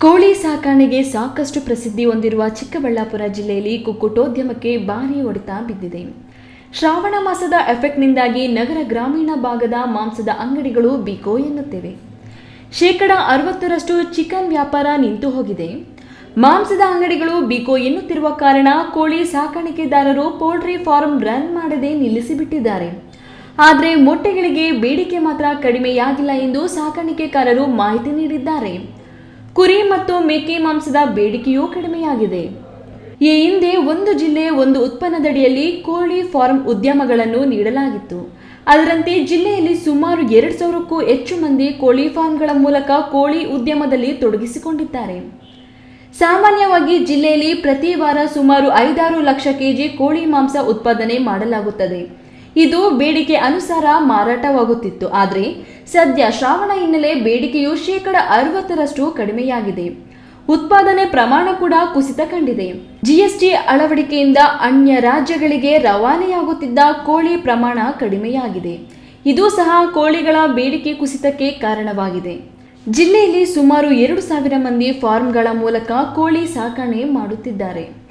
ಕೋಳಿ ಸಾಕಾಣೆಗೆ ಸಾಕಷ್ಟು ಪ್ರಸಿದ್ಧಿ ಹೊಂದಿರುವ ಚಿಕ್ಕಬಳ್ಳಾಪುರ ಜಿಲ್ಲೆಯಲ್ಲಿ ಕುಕ್ಕುಟೋದ್ಯಮಕ್ಕೆ ಭಾರೀ ಹೊಡೆತ ಬಿದ್ದಿದೆ. ಶ್ರಾವಣ ಮಾಸದ ಎಫೆಕ್ಟ್ನಿಂದಾಗಿ ನಗರ ಗ್ರಾಮೀಣ ಭಾಗದ ಮಾಂಸದ ಅಂಗಡಿಗಳು ಬಿಕೋ ಎನ್ನುತ್ತಿವೆ. ಶೇಕಡ ಅರವತ್ತರಷ್ಟು ಚಿಕನ್ ವ್ಯಾಪಾರ ನಿಂತು ಹೋಗಿದೆ. ಮಾಂಸದ ಅಂಗಡಿಗಳು ಬಿಕೋ ಎನ್ನುತ್ತಿರುವ ಕಾರಣ ಕೋಳಿ ಸಾಕಾಣಿಕೆದಾರರು ಪೋಲ್ಟ್ರಿ ಫಾರ್ಮ್ ರನ್ ಮಾಡದೆ ನಿಲ್ಲಿಸಿಬಿಟ್ಟಿದ್ದಾರೆ. ಆದರೆ ಮೊಟ್ಟೆಗಳಿಗೆ ಬೇಡಿಕೆ ಮಾತ್ರ ಕಡಿಮೆಯಾಗಿಲ್ಲ ಎಂದು ಸಾಕಾಣಿಕೆಕಾರರು ಮಾಹಿತಿ ನೀಡಿದ್ದಾರೆ. ಕುರಿ ಮತ್ತು ಮೇಕೆ ಮಾಂಸದ ಬೇಡಿಕೆಯೂ ಕಡಿಮೆಯಾಗಿದೆ. ಈ ಹಿಂದೆ ಒಂದು ಜಿಲ್ಲೆ ಒಂದು ಉತ್ಪನ್ನದಡಿಯಲ್ಲಿ ಕೋಳಿ ಫಾರ್ಮ್ ಉದ್ಯಮಗಳನ್ನು ನೀಡಲಾಗಿತ್ತು. ಅದರಂತೆ ಜಿಲ್ಲೆಯಲ್ಲಿ ಸುಮಾರು ಎರಡು ಸಾವಿರಕ್ಕೂ ಹೆಚ್ಚು ಮಂದಿ ಕೋಳಿ ಫಾರ್ಮ್ಗಳ ಮೂಲಕ ಕೋಳಿ ಉದ್ಯಮದಲ್ಲಿ ತೊಡಗಿಸಿಕೊಂಡಿದ್ದಾರೆ. ಸಾಮಾನ್ಯವಾಗಿ ಜಿಲ್ಲೆಯಲ್ಲಿ ಪ್ರತಿ ವಾರ ಸುಮಾರು ಐದಾರು ಲಕ್ಷ ಕೆಜಿ ಕೋಳಿ ಮಾಂಸ ಉತ್ಪಾದನೆ ಮಾಡಲಾಗುತ್ತದೆ. ಇದು ಬೇಡಿಕೆ ಅನುಸಾರ ಮಾರಾಟವಾಗುತ್ತಿತ್ತು. ಆದರೆ ಸದ್ಯ ಶ್ರಾವಣ ಹಿನ್ನೆಲೆ ಬೇಡಿಕೆಯು ಶೇಕಡ ಅರವತ್ತರಷ್ಟು ಕಡಿಮೆಯಾಗಿದೆ. ಉತ್ಪಾದನೆ ಪ್ರಮಾಣ ಕೂಡ ಕುಸಿತ ಕಂಡಿದೆ. ಜಿಎಸ್ಟಿ ಅಳವಡಿಕೆಯಿಂದ ಅನ್ಯ ರಾಜ್ಯಗಳಿಗೆ ರವಾನೆಯಾಗುತ್ತಿದ್ದ ಕೋಳಿ ಪ್ರಮಾಣ ಕಡಿಮೆಯಾಗಿದೆ. ಇದು ಸಹ ಕೋಳಿಗಳ ಬೇಡಿಕೆ ಕುಸಿತಕ್ಕೆ ಕಾರಣವಾಗಿದೆ. ಜಿಲ್ಲೆಯಲ್ಲಿ ಸುಮಾರು ಎರಡು ಸಾವಿರ ಮಂದಿ ಫಾರ್ಮ್ಗಳ ಮೂಲಕ ಕೋಳಿ ಸಾಕಣೆ ಮಾಡುತ್ತಿದ್ದಾರೆ.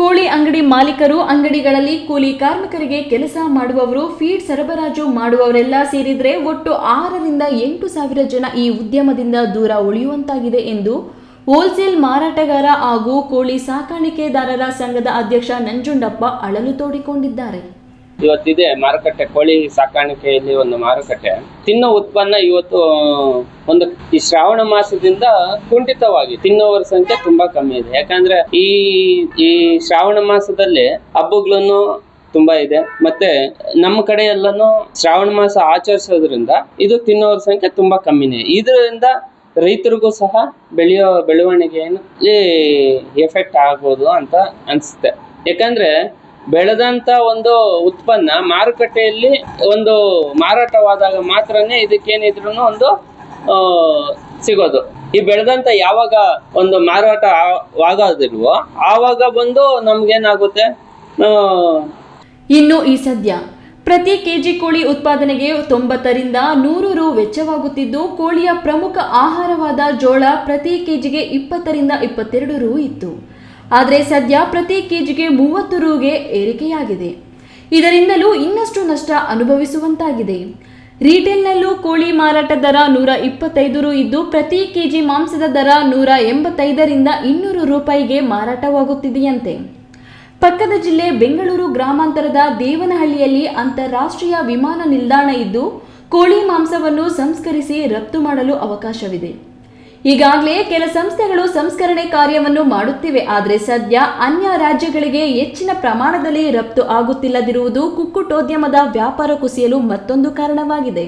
ಕೋಳಿ ಅಂಗಡಿ ಮಾಲೀಕರು ಅಂಗಡಿಗಳಲ್ಲಿ ಕೂಲಿ ಕಾರ್ಮಿಕರಿಗೆ ಕೆಲಸ ಮಾಡುವವರು, ಫೀಡ್ ಸರಬರಾಜು ಮಾಡುವವರೆಲ್ಲ ಸೇರಿದರೆ ಒಟ್ಟು ಆರರಿಂದ ಎಂಟು ಸಾವಿರ ಜನ ಈ ಉದ್ಯಮದಿಂದ ದೂರ ಉಳಿಯುವಂತಾಗಿದೆ ಎಂದು ಹೋಲ್ಸೇಲ್ ಮಾರಾಟಗಾರ ಹಾಗೂ ಕೋಳಿ ಸಾಕಾಣಿಕೆದಾರರ ಸಂಘದ ಅಧ್ಯಕ್ಷ ನಂಜುಂಡಪ್ಪ ಅಳಲು ತೋಡಿಕೊಂಡಿದ್ದಾರೆ. ಇವತ್ತಿದೆ ಮಾರುಕಟ್ಟೆ, ಕೋಳಿ ಸಾಕಾಣಿಕೆಯಲ್ಲಿ ಒಂದು ಮಾರುಕಟ್ಟೆ. ತಿನ್ನೋ ಉತ್ಪನ್ನ ಇವತ್ತು ಒಂದು ಈ ಶ್ರಾವಣ ಮಾಸದಿಂದ ಕುಂಠಿತವಾಗಿ ತಿನ್ನೋವರ ಸಂಖ್ಯೆ ತುಂಬಾ ಕಮ್ಮಿ ಇದೆ. ಯಾಕಂದ್ರೆ ಈ ಈ ಶ್ರಾವಣ ಮಾಸದಲ್ಲಿ ಹಬ್ಬಗಳನ್ನು ತುಂಬಾ ಇದೆ. ಮತ್ತೆ ನಮ್ಮ ಕಡೆ ಎಲ್ಲಾನು ಶ್ರಾವಣ ಮಾಸ ಆಚರಿಸೋದ್ರಿಂದ ಇದು ತಿನ್ನೋರ ಸಂಖ್ಯೆ ತುಂಬಾ ಕಮ್ಮಿನೇ. ಇದರಿಂದ ರೈತರಿಗೂ ಸಹ ಬೆಳೆಯೋ ಬೆಳವಣಿಗೆಯಲ್ಲಿ ಎಫೆಕ್ಟ್ ಆಗ್ಬೋದು ಅಂತ ಅನ್ಸುತ್ತೆ. ಯಾಕಂದ್ರೆ ಬೆಳೆದಂತ ಒಂದು ಉತ್ಪನ್ನ ಮಾರುಕಟ್ಟೆಯಲ್ಲಿ ಒಂದು ಮಾರಾಟವಾದಾಗ ಮಾತ್ರನೇ ಇದಕ್ಕೇನಿದ್ರು ಒಂದು ಸಿಗೋದು. ಈ ಬೆಳೆದಂತ ಯಾವಾಗ ಒಂದು ಮಾರಾಟ ಆಗೋದಿಲ್ವೋ ಆವಾಗ ಬಂದು ನಮ್ಗೇನಾಗುತ್ತೆ? ಇನ್ನು ಈ ಸದ್ಯ ಪ್ರತಿ ಕೆಜಿ ಕೋಳಿ ಉತ್ಪಾದನೆಗೆ ತೊಂಬತ್ತರಿಂದ ನೂರು ರು ವೆಚ್ಚವಾಗುತ್ತಿದ್ದು, ಕೋಳಿಯ ಪ್ರಮುಖ ಆಹಾರವಾದ ಜೋಳ ಪ್ರತಿ ಕೆಜಿಗೆ ಇಪ್ಪತ್ತರಿಂದ ಇಪ್ಪತ್ತೆರಡು ರು ಇತ್ತು. ಆದರೆ ಸದ್ಯ ಪ್ರತಿ ಕೆಜಿಗೆ ಮೂವತ್ತು ರೂಗೆ ಏರಿಕೆಯಾಗಿದೆ. ಇದರಿಂದಲೂ ಇನ್ನಷ್ಟು ನಷ್ಟ ಅನುಭವಿಸುವಂತಾಗಿದೆ. ರೀಟೇಲ್ನಲ್ಲೂ ಕೋಳಿ ಮಾರಾಟ ದರ ನೂರ ಇಪ್ಪತ್ತೈದು ರು ಇದ್ದು ಪ್ರತಿ ಕೆಜಿ ಮಾಂಸದ ದರ ನೂರ ಎಂಬತ್ತೈದರಿಂದ ಇನ್ನೂರು ರೂಪಾಯಿಗೆ ಮಾರಾಟವಾಗುತ್ತಿದೆಯಂತೆ. ಪಕ್ಕದ ಜಿಲ್ಲೆ ಬೆಂಗಳೂರು ಗ್ರಾಮಾಂತರದ ದೇವನಹಳ್ಳಿಯಲ್ಲಿ ಅಂತಾರಾಷ್ಟ್ರೀಯ ವಿಮಾನ ನಿಲ್ದಾಣ ಇದ್ದು ಕೋಳಿ ಮಾಂಸವನ್ನು ಸಂಸ್ಕರಿಸಿ ರಫ್ತು ಮಾಡಲು ಅವಕಾಶವಿದೆ. ಈಗಾಗಲೇ ಕೆಲ ಸಂಸ್ಥೆಗಳು ಸಂಸ್ಕರಣೆ ಕಾರ್ಯವನ್ನು ಮಾಡುತ್ತಿವೆ, ಆದರೆ ಸದ್ಯ ಅನ್ಯ ರಾಜ್ಯಗಳಿಗೆ ಹೆಚ್ಚಿನ ಪ್ರಮಾಣದಲ್ಲಿ ರಫ್ತು ಆಗುತ್ತಿಲ್ಲದಿರುವುದು ಕುಕ್ಕುಟೋದ್ಯಮದ ವ್ಯಾಪಾರ ಕುಸಿಯಲು ಮತ್ತೊಂದು ಕಾರಣವಾಗಿದೆ.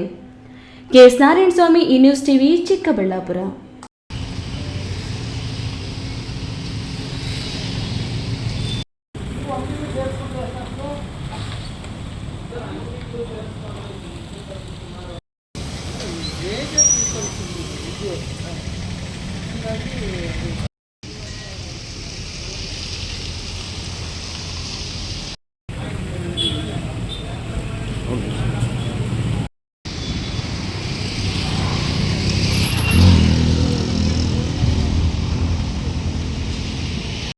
ಕೆಎಸ್ ನಾರಾಯಣ ಸ್ವಾಮಿ ಈ ನ್ಯೂಸ್ ಟಿವಿ, ಚಿಕ್ಕಬಳ್ಳಾಪುರ.